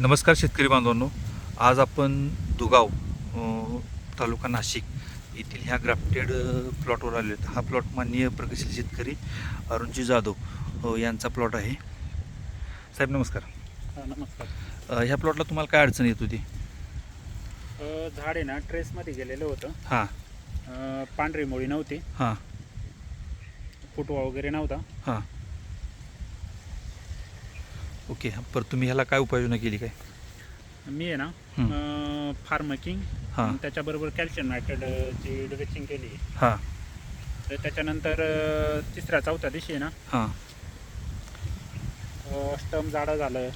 नमस्कार शेतकरी बांधवांनो. आज आपण दुगाव तालुका नाशिक येथील ह्या ग्राफ्टेड प्लॉटवर आले आहेत. हा प्लॉट माननीय प्रगतशील शेतकरी अरुणजी जाधव यांचा प्लॉट आहे. साहेब नमस्कार. हा, नमस्कार. ह्या प्लॉटला तुम्हाला काय अडचण येत होती? झाड आहे ना ट्रेसमध्ये गेलेलं होतं. हां. पांढरी मुळी नव्हती. हां. फुटवा वगैरे नव्हता. हां. ओके पर तुम्ही ह्याला काय उपाययोजना केली काय? मी आहे ना. फार्मकिंग हां. त्याच्याबरोबर कॅल्शियम नायट्रेटची ड्रेसिंग केली हां. तर त्याच्यानंतर तिसऱ्या चौथ्या दिवशी आहे ना हां. स्टम जाडं झालं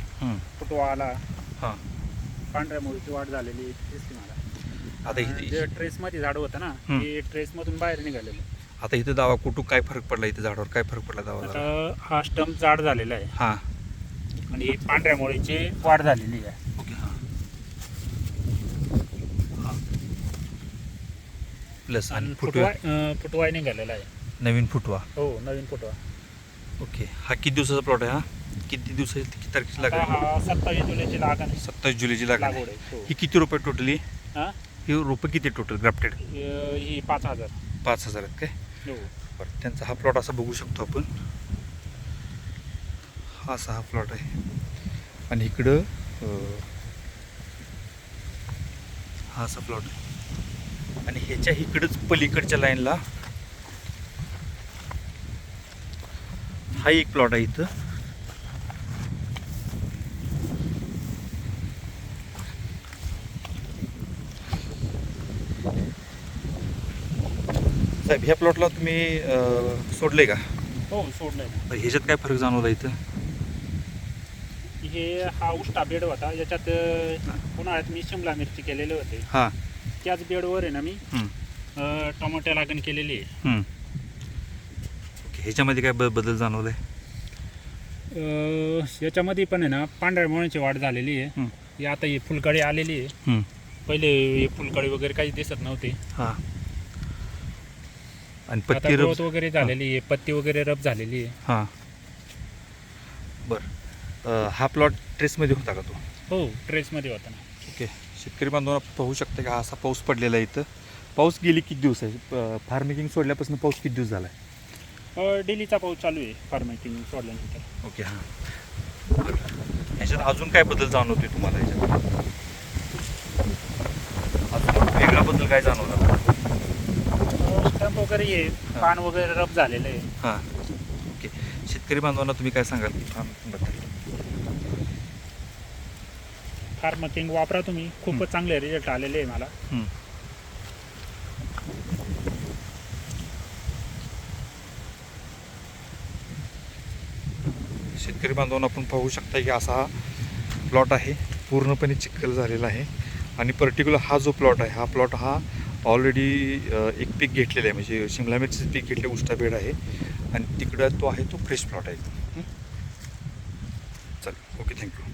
फुटवा आला हां. पांढऱ्या मुळीची वाढ झालेली दिसली मला. आता जे ट्रेसमध्ये झाड होतं ना. ते ट्रेसमधून बाहेर निघालेलं. आता इथे दावा कुठू काय फरक पडला? इथे झाडावर काय फरक पडला दावा हा स्टम जाड झालेला आहे. हां. आणि पांढऱ्या मुळीची वाढ झालेली आहे. ओके हां. हां. प्लस आणि आणि फुटवा फुटवा. अ, फुटवा निघालेला आहे. नवीन फुटवा. हो नवीन फुटवा. ओके हा किती दिवसाचा प्लॉट आहे हा? किती दिवसाची किती तारखेची आता लागेल हा सत्तावीस जुलैची लागण आहे. सत्तावीस जुलैची लागेल लागवड आहे हो. ही किती रुपये टोटली हा? ही? रुपये किती टोटल ग्राफ्टेड अ, ही पाच हजार. पाच हजार आहेत काय? हो. बरं त्यांचा हा प्लॉट असा बघू शकतो आपण. हा असा हा प्लॉट आहे. आणि इकडं हा असा प्लॉट आहे. आणि ह्याच्या इकडंच पलीकडच्या लाईनला हा एक प्लॉट आहे इथं. साहेब ह्या प्लॉटला तुम्ही सोडले का? हो तर ह्याच्यात काय फरक जाणवला इथं? हे हा उष्टा बेड होता. याच्यात उन्हाळ्यात मी शिमला मिरची केलेले होते. हां. त्याच बेडवर आहे ना मी हं, अ, टोमॅटो लागण केलेली आहे. ओके ह्याच्यामध्ये काय ब बदल जाणवला अ, याच्यामध्ये पण आहे ना पांढऱ्या मुळाची वाढ झालेली आहे. हं. ही आता ही फुलकडी आलेली आहे. पहिले हे फुलकडी वगैरे काही दिसत नव्हती. हां. आणि आता पत्ती ग्रोथ वगैरे झालेली आहे. पत्ती वगैरे रब झालेली आहे. हां. बरं. हा प्लॉट ट्रेसमध्ये होता का तो? हो ट्रेसमध्ये होता ना. ओके. शेतकरी बांधवांना पाहू शकता की? असा पाऊस पडलेला आहे इथं. पाऊस गेली किती दिवस आहे? फार्मिंग सोडल्यापासून पाऊस किती दिवस झाला आहे डेलीचा पाऊस चालू आहे फार्मेटिंग सोडल्यानंतर. ओके हां. ह्याच्यात अजून काय बदल जाणवतोय तुम्हाला ह्याच्यात? अजून वेगळा बदल काय जाणवला? स्टंप वगैरे आहे पान वगैरे रब झालेलं आहे. हां. ओके. शेतकरी बांधवांना तुम्ही काय सांगाल की फार्मबद्दल फार्मकिंग वापरा तुम्ही. खूपच चांगले रिझल्ट आलेले आहे मला. शेतकरी बांधवांना आपण पाहू शकता की असा हा प्लॉट आहे. पूर्णपणे चिखल झालेला आहे. आणि पर्टिक्युलर हा जो प्लॉट आहे हा प्लॉट हा ऑलरेडी एक पीक घेतलेलं आहे. म्हणजे शिमला मिरचीचं पीक घेतलं उष्टा बेड आहे. आणि तिकडं तो आहे तो फ्रेश प्लॉट आहे. हं? चल ओके थँक्यू